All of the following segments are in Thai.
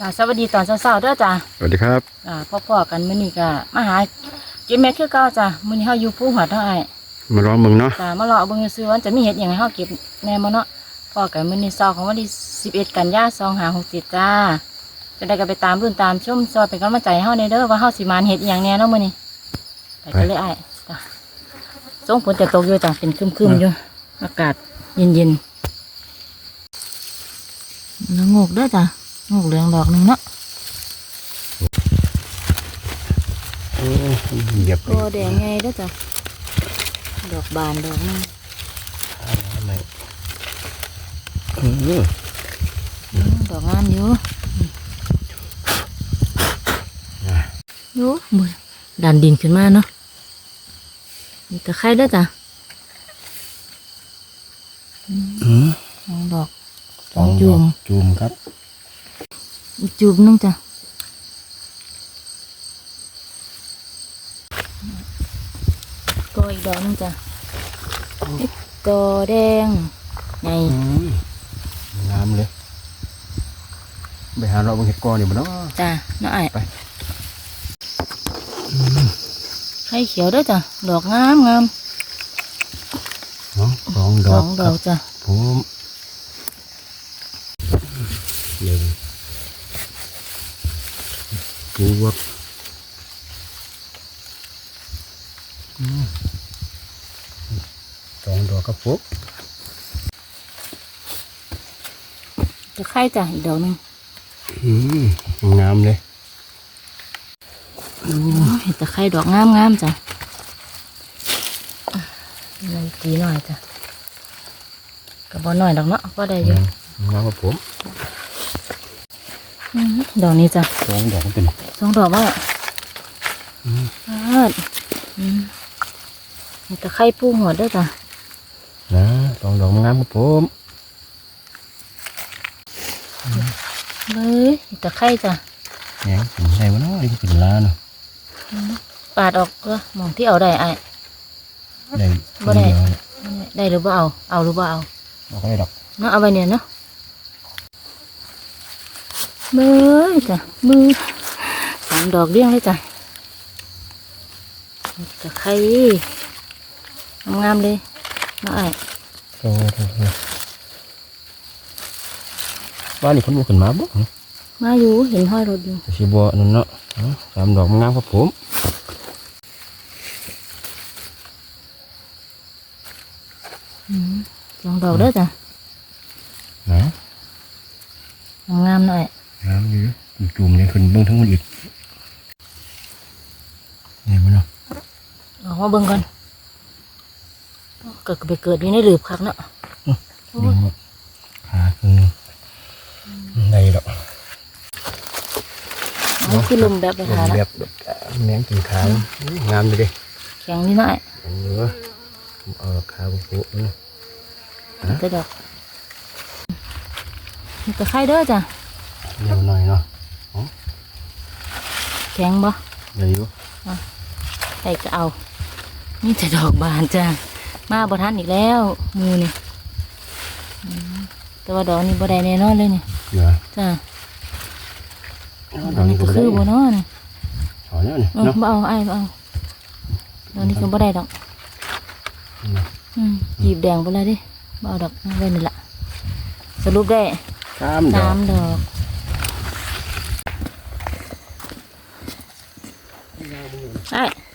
กาสวัสดีตอนเช้าๆเด้อจ้ะสวัสดีครับอ่าพ่อๆกันมื้อนี้ก็มาหาเก็บแม่คือเก่าจ้ะมื้อนี้เฮาอยู่ภูหัวเท่าไอ้มาร้องมึงเนาะจ้ะมารอเบิ่งซื่อๆว่าจะมีเฮ็ดหยังให้เฮาเก็บแน่บ่เนาะพ่อกันมื้อนี้เช้าของวันที่11 กันยายน2567จ้าจะได้ก็ไปตามรุ่นตามชมซอยเป็นกำลังใจให้เฮาในเด้อว่าเฮาสิมานเฮ็ดอิหยังแน่เนาะมื้อนี้ไปกันเลยไอ้จ้ะส่งฝนจะตกอยู่จ้ะเป็นครึมๆอยู่อากาศเย็นๆแล้วงอกเด้อจ้ะ งอกเหลืองดอกหนึงเนาะโอ้เหยียบไปก็แดงไงเด้อจ้ะดอกบานดอกนึงอะไรเออดอกงามอยู่อยู่มือดันดินขึ้นมาเนาะมีตะไคร้เด้อจ้ะอืมสองดอกสองจูมจูมครับ อีกจูบนึงจ้ะก็อีกดอกนึงจ้ะก็แดงไงอืมงามเลยไปหาเราบางเห็ดกอนี่บ่เนาะจ้ะน้าไอ้ไปไข่เขียวเด้อจ้ะดอกงามงามเนาะสองดสออกงดอกจ้ะผมหนึ่ง ปูวับอืมสองดอกครับผมจะไข่จ้ะอีกดอกหนึงอืมงามเลยเห็ดตะไคร้ดอกงามงามๆจ้ะมันจีหน่อยจ้ะกระบอกหน่อยดอกเนาะก็ได้อยู่งามครับผมอื้อหือดอกนี้จ้ะสองดอกมันเป็น สองดอกว่าอืมเอิดอืมเห็ดตะไคร้ปูหัวเด้วยจ้ะนะสองดอกมันงามครับผมเลยเห็ดตะไคร้จ้ะเนี่ยเป็นไงวะเนาะนี่เป็นล้านเนาะปาดออกก็มองที่เอาได้ไอ้ายได้บ่ได้ได้หรือบ่เอา เอาหรือบ่เอาเราก็ได้ดอกเนาะเอาไปเนี่ยเนาะมือจ้ะมือสามดอกเรียงเลยจ้ะตะไคร้งามๆเลยมาไอ้ายโอ้โหบ้านนี้คนบุกขึ้นมาบ่มาอยู่เห็นห้อยรถอยู่สิบัวนั่นเนาะเอาสามดอกมันงามครับผมอืมสองดอกเด้อจ้ะนะงามๆหน่อยงามอยู่จุ่มๆเนี่ยขึ้นเบื้องทั้งหมดอีกนี่มันเนาะ ออก มาเบิ่งก่อนเกิดไปเกิดอยู่ในหลืบคักเนาะโอ้ดึยงหมดขาขึ้นได้ดอกอันนี้คือลมแบบไปลหางละแบบแมงกินขางงามเลยเดิแข็งนิดหน่อยอันนี้วะผมเอาขาบุกุเนาะจะดอกมีตะไคร้เด้อจ้ะเร็วหน่อยเนาะแข็งบ่เดี๋ยวอยู่ใครก็เอา นี่แต่ดอกบานจ้ะมาบ่ทันอีกแล้ว มือนี่อืมแต่ว่าดอกนี้บ่ได้แน่นอนเลยนี่เหลือจ้ะดดออกกนี้นี้ก็ก็บ่คือได้บ่เนาะนี่ถอนแล้วนี่เออเนาะบ่เอาไอ้ายบ่เอาดอกนี้ก็บ่ได้ดอกเนาะอืมหยิบแดงไปเลยดิบ่เอาดอกเอาไว้นี่ละสรุปได้สามดอสากมดอกไอ้อะ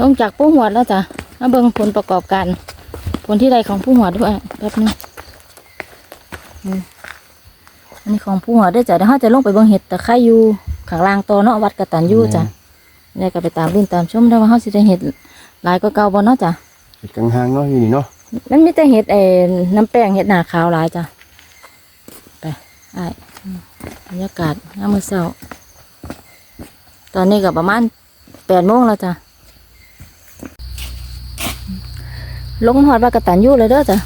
ลงจากผู้หัวดแล้วจ้ะมาเบิ่งผลประกอบการ ผลที่ใดของผู้หัวดด้วยแป๊บนึงอืมอันนี้ของผู้หัวดด้วยจ้ะเดี๋ยวเราจะลงไปเบิ่งเห็ดตะไคร้อยู่ข้างล่างโตอเนาะวัดกระตันอยู่จ้ะได้ก็ไปตามรุ่นตามชมได้ว่าเฮาสิได้เห็ดหลายก็เก่าบ่เนาะจ้ะเห็ดกังหางเนาะอยู่นี่เนาะมันมีแต่เห็ดเออน้ำแป้งเห็ดหนาขาวหลายจ้ะไปไอ้ายอืมบรรยากาศน้ำมือเช้าตอนนี้ก็ประมาณแปดโมงแล้วจ้ะ ลงหอดว่ากระตันยู่เลยเด้อจ้ะ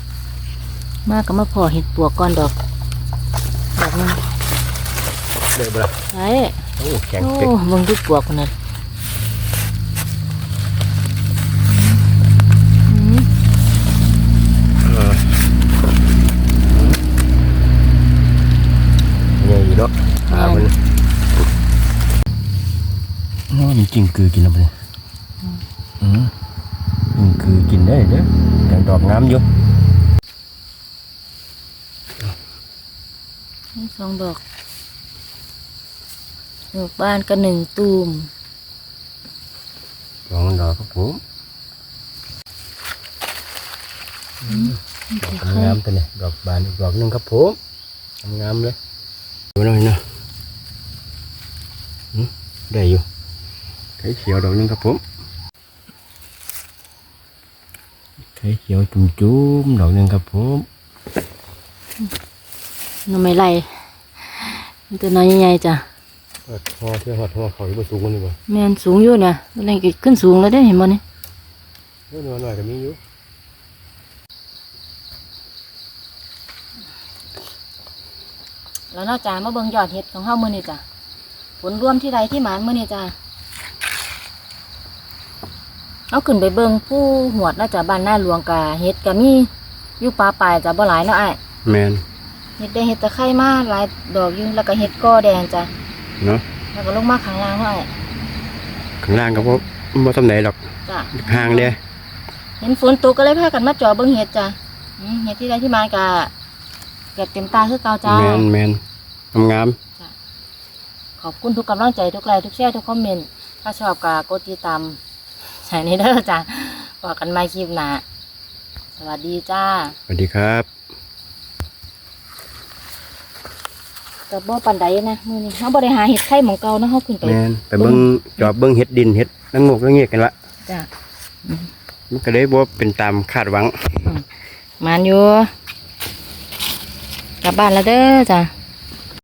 มากก็มาพอเห็ดปวกก่อนดอกดอกนึงเลยบ่ล่ะไอโอ้แข็งโอ้มึงดูปวกคนนั้นนี่จริงคือกินแล้วไปเลย คือกินได้เด้อแต่ดอกงามอยู่นี่สองดอกดอกบ้านก็หนึ่งตูมดอกดอกครับผมดอกงามตัวนี้ดอกบานอีกดอกหนึงครับผมงามๆเลยดูหน่อยนะอืมได้อยู่ไข่เขียวดอกหนึงครับผมไข่ เขียวจุ่มๆดอกหนึงครับผมหน้ำไม่ไรมันตัวน้อยใหญ่ๆจ้ะหอดหอที่หอดหอเขาอยู่บนสูงกว่านี่บ่แม่นสูงอยู่เนี่ยตัวนี้ก็ขึ้นสูงแล้วได้เห็นบ่นี่เนื้อหน่อยก็มีอยู่แล้วนอกจากมาเบิ่งยอดเห็ดของเฮามื้อนี้จ้ะผลรวมที่ใดที่หมานมื้อนี้จ้ะ เอาขึ้นไปเบิ่งผู้หวดน่าจะบ้านหน้าหลวงกะเห็ดก็มีอยู่ป่าปลายจ้ะบ่หลายเนาะอ้ายแมนเห็ดแดงเห็ดตะไคร้มาหลายดอกอยู่แล้วก็เห็ดกอแดงจ้ะเนาะแล้วก็ลงมาข้างล่างเนาะอ้ายข้างล่างก็บ่บ่ทำไหนดอกจ้ะ ห่างเด้เห็นฝนตกก็เลยพากันมาจ่อเบิ่งเห็ดจ้ะอืมเห็ดที่ใดที่หมานกะเก็บเต็มตาคือเก่าจ้า แมนแมนงามขอบคุณทุกกำลังใจทุกไลค์ทุกแชร์ทุกคอมเมนต์ ถ้าชอบก็กดติดตามใส่ในเด้อจ้ะบอกกันใหมาคลิปหน้าสวัสดีจ้าๆสวัสดีครับกับบ่ปันใดนะมื้อนี้เฮาบ่ได้หาเห็ดไข่หมองเก่านะเฮาขึ้นไปแมนไปเบิ่งจอบเบิ่งเห็ดดินเห็ดนางงกนางเงียกกันละจ้ะมันก็เลยบ่เป็นตามคาดหวังมานอยู่กลับบ้านแล้วเด้อจ้ะ